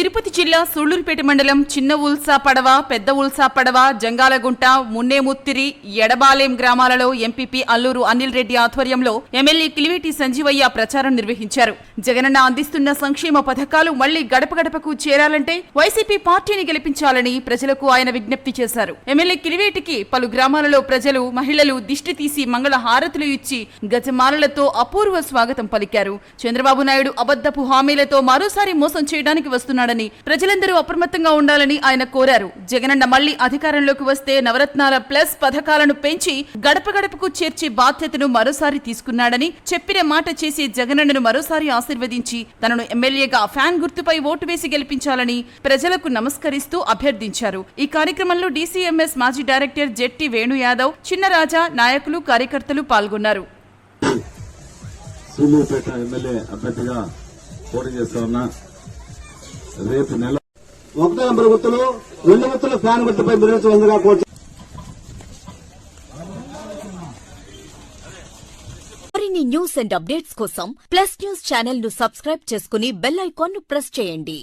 తిరుపతి జిల్లా సూళ్ళూరుపేట మండలం చిన్న ఉల్సా పడవ పెద్ద ఉల్సా పడవ జంగాలగుంట మున్నేముత్తిరి ఎడబాలేం గ్రామాలలో ఎంపీపీ అల్లూరు అనిల్ రెడ్డి ఆధ్వర్యంలో ఎమ్మెల్యే కిలివేటి సంజీవయ్య ప్రచారం నిర్వహించారు. జగనన్న అందిస్తున్న సంక్షేమ పథకాలు మళ్ళీ గడప గడపకు చేరాలంటే వైసీపీ పార్టీని గెలిపించాలని ప్రజలకు ఆయన విజ్ఞప్తి చేశారు. ఎమ్మెల్యే కిలివేటికి పలు గ్రామాలలో ప్రజలు మహిళలు దిష్టి తీసి మంగళ హారతులు ఇచ్చి గజమాలలతో అపూర్వ స్వాగతం పలికారు. చంద్రబాబు నాయుడు అబద్దపు హామీలతో మరోసారి మోసం చేయడానికి వస్తున్నాడని ప్రజలందరూ అప్రమత్తంగా ఉండాలని ఆయన కోరారు. జగనన్న మళ్ళీ అధికారంలోకి వస్తే నవరత్నాల ప్లస్ పథకాలను పెంచి గడప గడపకు చేర్చే బాధ్యతను మరోసారి తీసుకున్నాడని చెప్పిన మాట చేసి జగనన్నను మరోసారి ఆశీర్వదించి తనను ఎమ్మెల్యేగా ఫ్యాన్ గుర్తుపై ఓటు వేసి గెలిపించాలని ప్రజలకు నమస్కరిస్తూ అభ్యర్థించారు. ఈ కార్యక్రమంలో డీసీఎంఎస్ మాజీ డైరెక్టర్ జెట్టి వేణు యాదవ్ చిన్నరాజా నాయకులు కార్యకర్తలు పాల్గొన్నారు. సూలూరుపేట ఎమ్మెల్యే అభ్యర్థిగా పోటీ చేస్తా ఉన్నా. రేపు నెల ఒకటో నెంబర్ గుర్తులు రెండు గుర్తులు ఫ్యాన్ గుర్తుపై బిజినెస్ వందగా కోర్టు మరిన్ని న్యూస్ అండ్ అప్డేట్స్ కోసం ప్లస్ న్యూస్ ఛానల్ను సబ్స్క్రైబ్ చేసుకుని బెల్ ఐకాన్ను ప్రెస్ చేయండి.